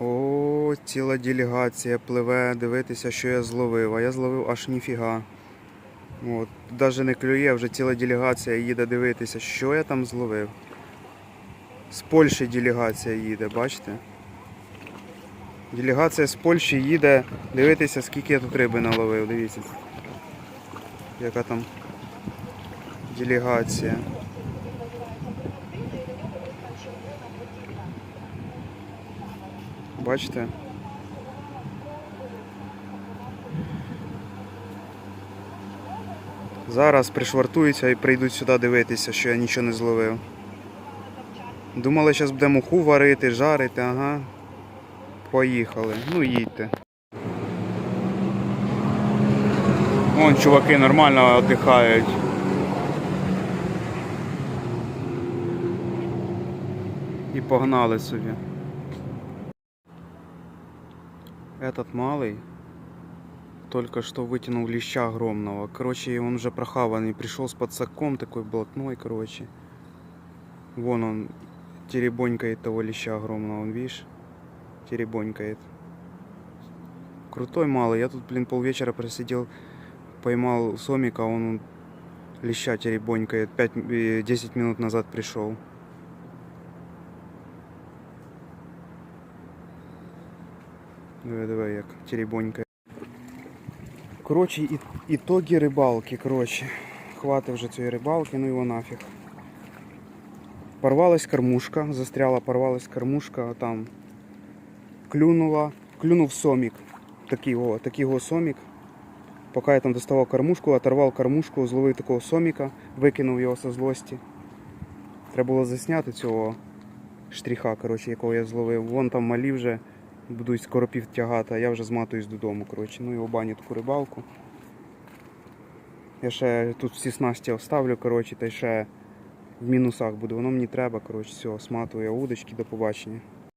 О, ціла делегація пливе дивитися, що я зловив. А я зловив аж ніфіга. От, навіть не клює, вже ціла делегація їде дивитися, що я там зловив. З Польщі делегація їде, бачите? Делегація з Польщі їде дивитися, скільки я тут риби наловив. Дивіться. Яка там делегація. Бачите? Зараз пришвартуються і прийдуть сюди дивитися, що я нічого не зловив. Думали, зараз будемо муху варити, жарити, ага. Поїхали. Ну їдьте. Вон чуваки нормально віддихають. І погнали собі. Этот малый только что вытянул леща огромного. Короче, он уже прохаванный. Пришел с подсаком такой блатной, короче. Вон он теребонькает того леща огромного. Он, видишь? Теребонькает. Крутой малый. Я тут, блин, полвечера просидел, поймал сомика, он леща теребонькает. 5, 10 минут назад пришел. Давай, давай, як теребонька. Коротше, і, ітоги рибалки, коротше. Хватить вже цієї рибалки, ну його нафіг. Порвалась кормушка, застряла, порвалась кормушка, там клюнула, клюнув сомік. Такий о, такий о сомік. Поки я там доставав кормушку, оторвав кормушку, зловив такого соміка, викинув його со злості. Треба було засняти цього штріха, коротше, якого я зловив. Вон там малі вже будуть скоропів тягати, а я вже зматуюсь додому. Коротше. Ну і обаню таку рибалку. Я ще тут всі снасті оставлю, коротше, та ще в мінусах буду. Воно мені треба, коротше, все, сматую удочки, до побачення.